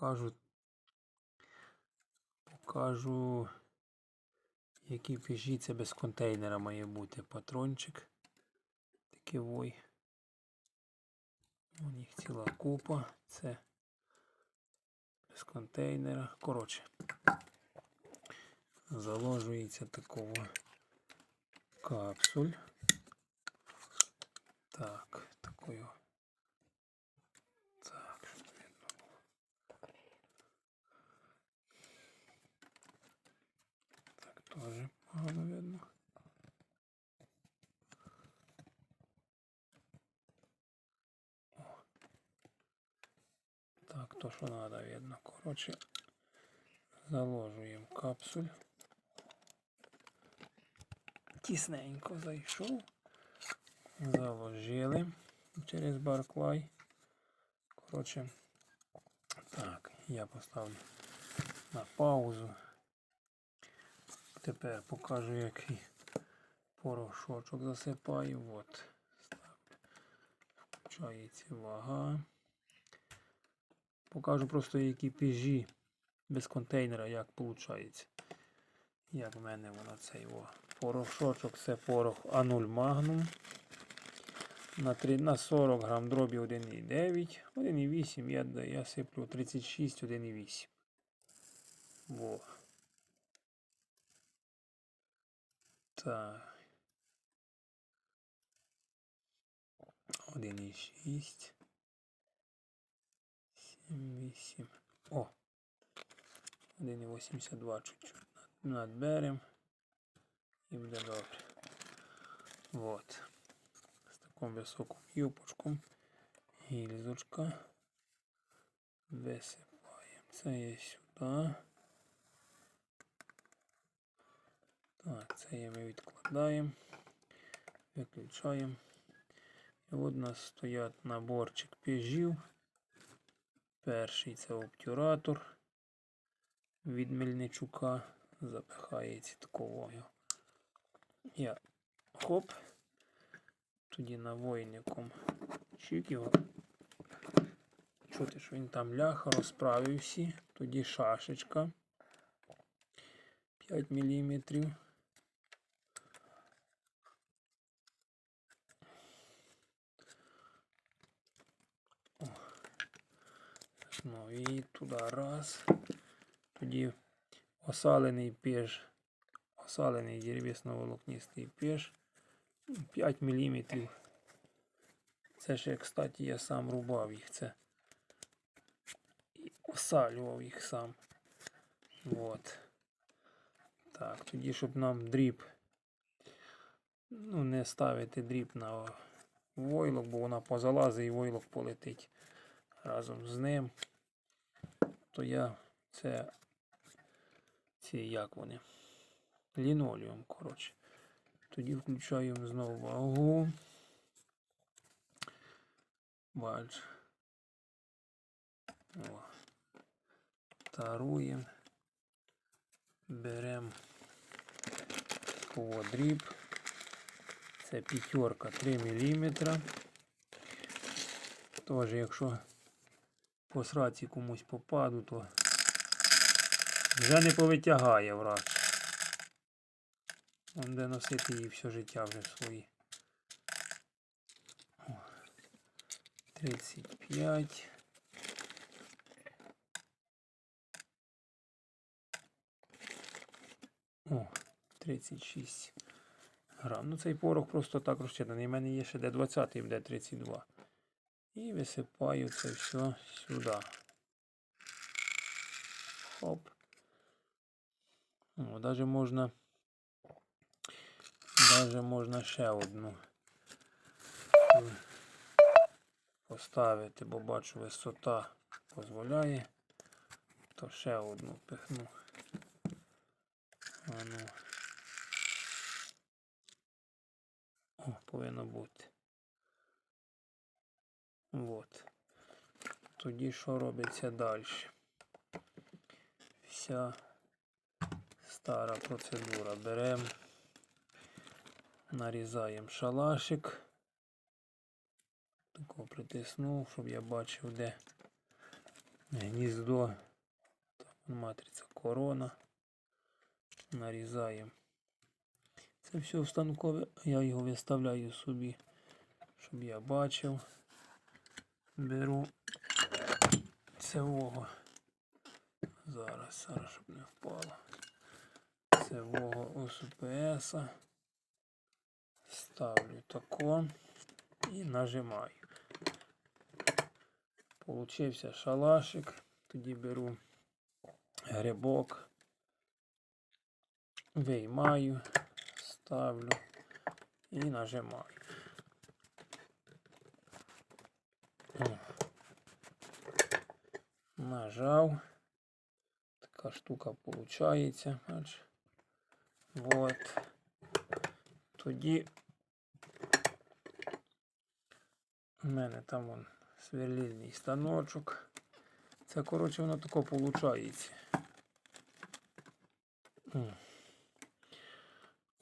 покажу. Покажу, які піжі це без контейнера має бути. Патрончик. Такий вой. У них ціла купа. Це без контейнера. Коротше. Заложується такого капсуль. Так, такою. Так, щоб видно було. Так, погано видно. Так, то що треба видно. Коротше, заложуємо капсуль. Тісненько зайшов. Заложили через Barclay. Коротше, так, я поставлю на паузу. Тепер покажу, який порошочок засипаю. От. Включається вага. Покажу просто, які піжі без контейнера, як виходить. Як в мене воно цей о. Порошочок це порох А0 Magnum. На, 3, на 40 грам дробі 1,9. 1,8 я, я сиплю 36, 1,8. Во. Так. 1,6. 7, 8. О. 1,82 чуть-чуть надберем. І буде добре. Вот. З таким високим юпочком. Гільзочка. Висипаємо. Це є сюди. Так, це ми відкладаємо. Виключаємо. І от у нас стоять наборчик піжів. Перший це обтюратор від Мельничука. Запихається такого. Я хоп. Тоді навойником чик його. Чути, що він там ляха, розправив всі. Тоді шашечка 5 мм. Ну і туди раз. Тоді осалений пеж, осалений деревісно-волокнистий пеж 5 мм. Це ще, кстати, я сам рубав їх. Це і осалював їх сам. Вот. Так, тоді, щоб нам дріб. Ну, не ставити дріб на войлок, бо вона позалазить і войлок полетить разом з ним. То я це ці як вони? Лінолеум, коротше. Тоді включаємо знову вагу. Бач. О. Таруємо. Беремо дріб. Це п'ятерка 3 мм. Тож, якщо по сраці комусь попаду, то вже не повитягає врач. Он де носити її все життя вже свої. 35. О, 36 грам. Ну цей порох просто так розчитаний. У мене є ще де 20 і буде 32. І висипаю це все сюди. Хоп. О, даже можна. Даже можна ще одну поставити, бо бачу висота дозволяє. То ще одну пихну. Ну. О, повинно бути. Вот. Тоді що робиться далі? Вся стара процедура. Беремо, нарізаємо шалашик. Тако притиснув, щоб я бачив, де гніздо. Так, матриця корона. Нарізаємо. Це все в станкове, я його виставляю собі, щоб я бачив. Беру цевого. Зараз, зараз, щоб не впало. Цевого ОСПС. Ставлю тако і нажимаю. Получився шалашик. Тоді беру грибок, виймаю, ставлю і нажимаю. О. Нажав. Така штука. Бач. Вот. Тоді у мене там вон сверлильний станочок. Це, коротше, воно тако виходить.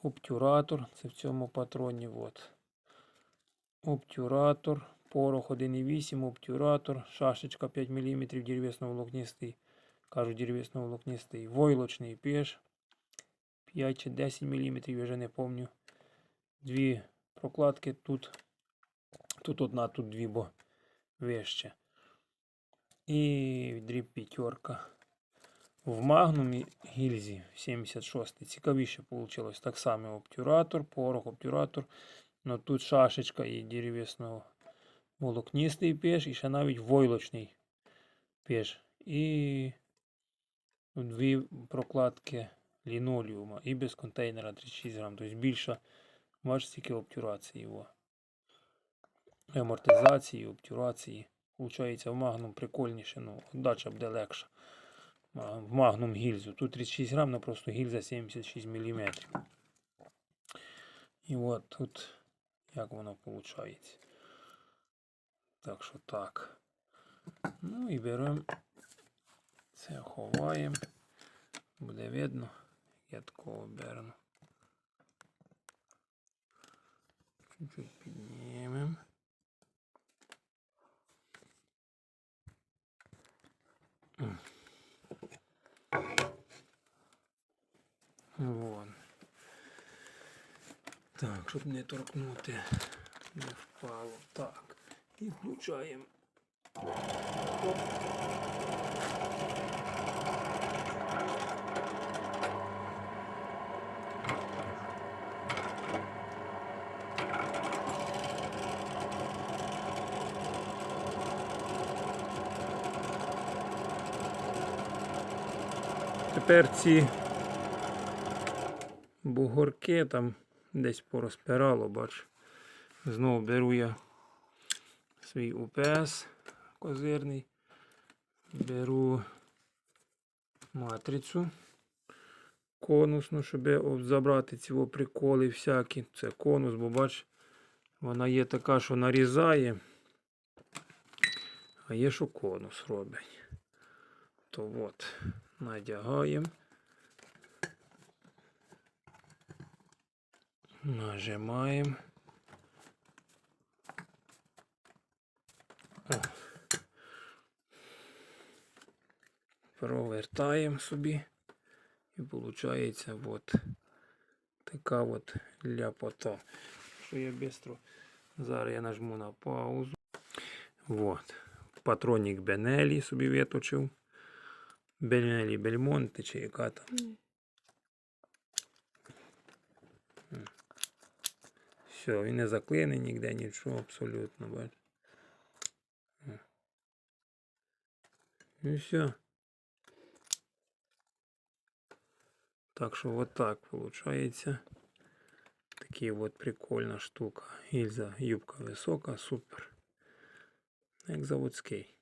Обтюратор, це в цьому патроні. От. Обтюратор, порох 1,8, обтюратор, шашечка 5 мм, деревесно-волокнистий. Кажу, деревесно-волокнистий. Войлочний пеш 5 чи 10 мм, я вже не пам'ятаю. Дві прокладки тут. Тут одна, тут дві, бо вище. І дріб п'ятерка. В магнумі гільзі 76 цікавіше вийшло. Так само обтюратор, порох, обтюратор. Но тут шашечка і деревесного волокнистий пеш, і ще навіть войлочний пеш. І дві прокладки лінолеума і без контейнера 36 грам. Тобто більше, бачите, тільки обтюрації його. Амортизації, обтюрації. Получається в магнум прикольніше, ну, дача буде легша. В магнум гільзу. Тут 36 грам, но просто гільза 76 мм. І от тут як воно виходить. Так що так. Ну і беремо. Це ховаємо. Буде видно. Я такого берну. Чуть-чуть піднімемо. Вон. Так, щоб не торкнути, не впало. Так. І включаємо. Тепер ці бугорки там десь порозпирало, бач. Знову беру я свій УПС козирний. Беру матрицю конусну, щоб забрати ці приколи всякі. Це конус, бо бач, вона є така, що нарізає, а є, що конус робить. То от, надягаємо. Нажимаємо. Провертаємо собі. І виходить от така от ляпота. Що я швидко. Зараз я нажму на паузу. Вот. Патронник Бенелі собі виточив. Бенелі Бельмонте чи яка там. Все, він не заклеєний ніде, нічого абсолютно, бач. І все. Так что вот так получается. Такие вот прикольная штука. Ильза, юбка висока, супер. Як заводський.